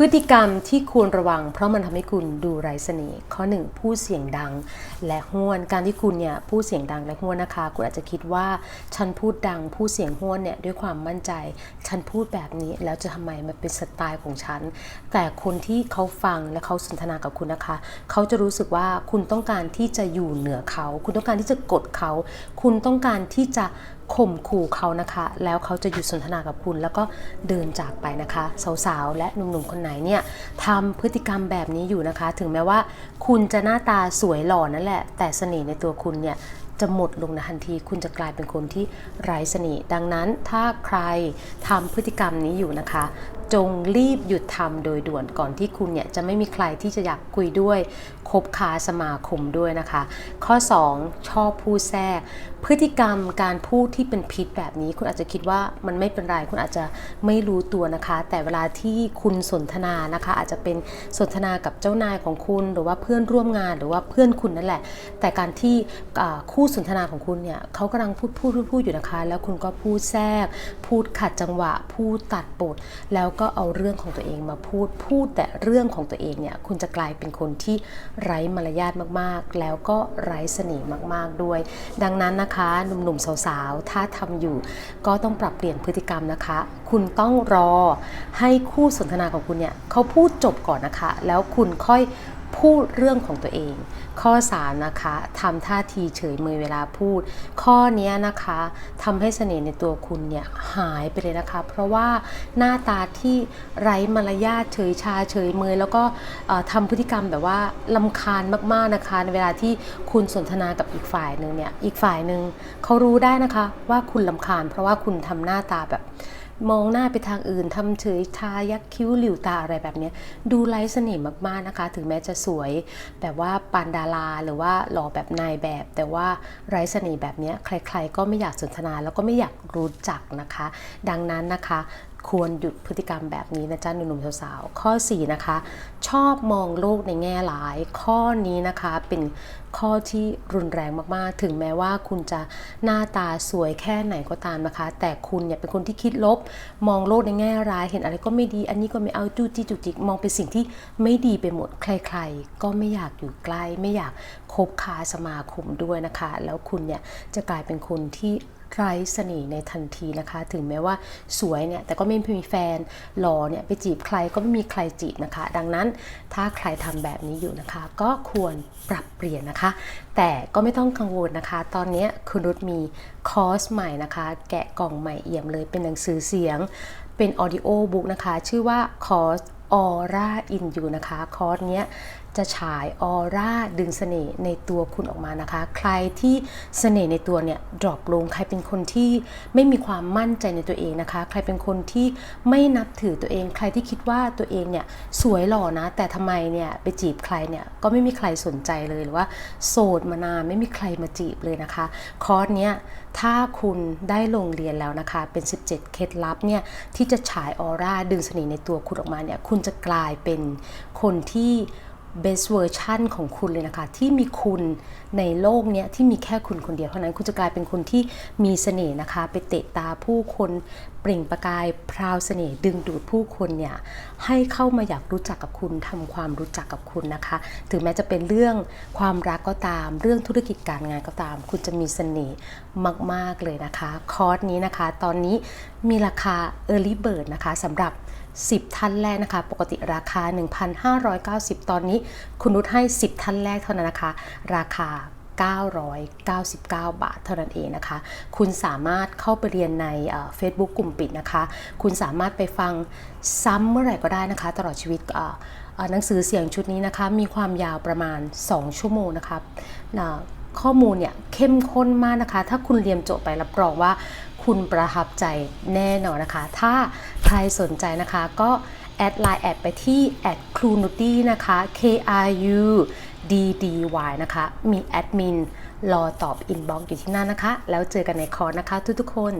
พฤติกรรมที่ควรระวัง เพราะมันทำให้คุณดูไร้เสน่ห์ข้อหนึ่งพูดเสียงดัง และห้วนการที่คุณเนี่ยพูดเสียงดังและห้วนนะคะ คุณอาจจะคิดว่าฉันพูดดังพูดเสียงห้วนเนี่ยด้วยความมั่นใจ ฉันพูดแบบนี้แล้วจะทำไมมันเป็นสไตล์ของฉัน แต่คนที่เขาฟังและเขาสนทนากับคุณนะคะ เขาจะรู้สึกว่าคุณต้องการที่จะอยู่เหนือเขา คุณต้องการที่จะกดเขา คุณต้องการที่จะ ข่มขู่เขานะคะ แล้วเขาจะหยุดสนทนากับคุณ แล้วก็เดินจากไปนะคะ สาวๆ และหนุ่มๆ คนไหนเนี่ยทำพฤติกรรมแบบนี้อยู่นะคะ ถึงแม้ว่าคุณจะหน้าตาสวยหล่อนั่นแหละ แต่เสน่ห์ในตัวคุณเนี่ยจะหมดลงในทันที คุณจะกลายเป็นคนที่ไร้เสน่ห์ดังนั้นถ้าใครทำพฤติกรรมนี้อยู่นะคะ จงรีบหยุดทำโดยด่วนก่อนที่คุณเนี่ยจะไม่มีใครที่จะอยากคุยด้วยคบค้าสมาคมด้วยนะคะ ข้อ 2 ชอบพูดแทรก พฤติกรรมการพูดที่เป็นพิษแบบนี้ คุณอาจจะคิดว่ามันไม่เป็นไร คุณอาจจะไม่รู้ตัวนะคะ แต่เวลาที่คุณสนทนานะคะ อาจจะเป็นสนทนากับเจ้านายของคุณ หรือว่าเพื่อนร่วมงานหรือว่าเพื่อนคุณนั่นแหละ แต่การที่คู่สนทนาของคุณเนี่ยเขากำลังพูดพูดพูดพูดอยู่นะคะ แล้วคุณก็พูดแทรก พูดขัดจังหวะ พูดตัดบทแล้วก็เอาเรื่องของตัวเองมาพูดพูดแต่เรื่องของตัวเองเนี่ยคุณจะกลายเป็นคนที่ไร้มารยาทมากๆ แล้วก็ไร้เสน่ห์มากๆด้วย ดังนั้นนะคะหนุ่มๆสาวๆ ถ้าทำอยู่ก็ต้องปรับเปลี่ยนพฤติกรรมนะคะ คุณต้องรอให้คู่สนทนาของคุณเนี่ยเขาพูดจบก่อนนะคะ แล้วคุณค่อย พูดเรื่องของตัวเอง ข้อ 3 นะคะทำท่าทีเฉยเมยเวลาพูด ข้อนี้นะคะทำให้เสน่ห์ในตัวคุณเนี่ยหายไปเลยนะคะ เพราะว่าหน้าตาที่ไร้มารยาทเฉยชาเฉยเมยแล้วก็ทำพฤติกรรมแบบว่าลำคาญมากๆนะคะในเวลาที่คุณสนทนากับอีกฝ่ายหนึ่งเนี่ยอีกฝ่ายหนึ่งเขารู้ได้นะคะว่าคุณลำคาญ เพราะว่าคุณทำหน้าตาแบบ มองหน้าไปทางอื่นทำเฉยทายักคิ้วหลิวตาอะไรแบบนี้ดูไร้เสน่ห์มากๆนะคะ ถึงแม้จะสวยแบบว่าปานดาราหรือว่าหล่อแบบนายแบบ แต่ว่าไร้เสน่ห์แบบนี้ใครๆ ก็ไม่อยากสนทนาแล้วก็ไม่อยากรู้จักนะคะ ดังนั้นนะคะ ควรหยุดพฤติกรรมแบบนี้นะจ๊ะหนุ่มๆสาวๆข้อ 4 นะคะ ชอบมองโลกในแง่ร้าย ข้อนี้นะคะเป็นข้อที่รุนแรงมากๆ ถึงแม้ว่าคุณจะหน้าตาสวยแค่ไหนก็ตามนะคะ แต่คุณเนี่ยเป็นคนที่คิดลบ มองโลกในแง่ร้าย เห็นอะไรก็ไม่ดี อันนี้ก็ไม่เอาจู้จี้จุกจิกมองเป็นสิ่งที่ไม่ดีไปหมดใคร ๆ ก็ไม่อยากอยู่ใกล้ ไม่อยากคบค้าสมาคมด้วยนะคะ แล้วคุณเนี่ยจะกลายเป็นคนที่ไร้เสน่ห์ในทันทีนะคะ ถึงแม้ว่าสวยเนี่ยแต่ก็ไม่มีแฟนหล่อเนี่ยไปจีบใครก็ไม่มีใครจีบนะคะ ดังนั้นถ้าใครทำแบบนี้อยู่นะคะ ก็ควรปรับเปลี่ยนนะคะ แต่ก็ไม่ต้องกังวลนะคะ ตอนนี้คุณรุตมีคอร์สใหม่นะคะ แกะกล่องใหม่เอี่ยมเลยเป็นหนังสือเสียง เป็นออดิโอบุ๊กนะคะ ชื่อว่าคอร์สออร่าอินยูนะคะ คอร์สเนี้ย จะฉายออร่าดึงเสน่ห์ในตัวคุณออกมานะคะ ใครที่เสน่ห์ในตัวเนี่ยดรอปลง ใครเป็นคนที่ไม่มีความมั่นใจในตัวเองนะคะ ใครเป็นคนที่ไม่นับถือตัวเอง ใครที่คิดว่าตัวเองเนี่ยสวยหล่อนะ แต่ทำไมเนี่ยไปจีบใครเนี่ยก็ไม่มีใครสนใจเลยหรือว่าโสดมานานไม่มีใครมาจีบเลยนะคะ คอร์สเนี้ยถ้าคุณได้ลงเรียนแล้วนะคะ เป็น 17 เคล็ดลับเนี่ยที่จะฉายออร่าดึงเสน่ห์ในตัวคุณออกมาเนี่ยคุณจะกลายเป็นคนที่ best version ของคุณเลยนะคะ ที่มีคุณในโลกเนี้ยที่มีแค่คุณคนเดียวเท่านั้นคุณจะกลายเป็นคนที่มีเสน่ห์นะคะ ไปเตะตาผู้คนเปล่งประกายพราวเสน่ห์ดึงดูดผู้คนเนี่ยให้เข้ามาอยากรู้จักกับคุณทำความรู้จักกับคุณนะคะ ถึงแม้จะเป็นเรื่องความรักก็ตาม เรื่องธุรกิจการงานก็ตาม คุณจะมีเสน่ห์มาก ๆ เลยนะคะ คอร์สนี้นะคะ ตอนนี้มีราคา Early Bird นะคะสำหรับ 10 ท่านแรกนะคะ ปกติราคา 1,590 ตอนนี้คุณนุชให้ 10 ท่านแรกเท่านั้นนะคะ ราคา 999 บาทเท่านั้นเองนะคะ คุณสามารถเข้าไปเรียนในเฟซบุ๊กกลุ่มปิดนะคะ คุณสามารถไปฟังซ้ำเมื่อไหร่ก็ได้นะคะ ตลอดชีวิตหนังสือเสียงชุดนี้นะคะ มีความยาวประมาณ 2 ชั่วโมงนะคะข้อมูลเนี่ยเข้มข้นมากนะคะ ถ้าคุณเรียนจบไปรับรองว่าคุณประทับใจแน่นอนนะคะ ถ้า ใครสนใจนะคะก็แอดไลน์แอดไปที่แอดครูนุตี้นะคะ K R U D D Y นะคะ มีแอดมินรอตอบอินบ็อกซ์อยู่ที่นั่นนะคะ แล้วเจอกันในคอร์สนะคะทุกๆคน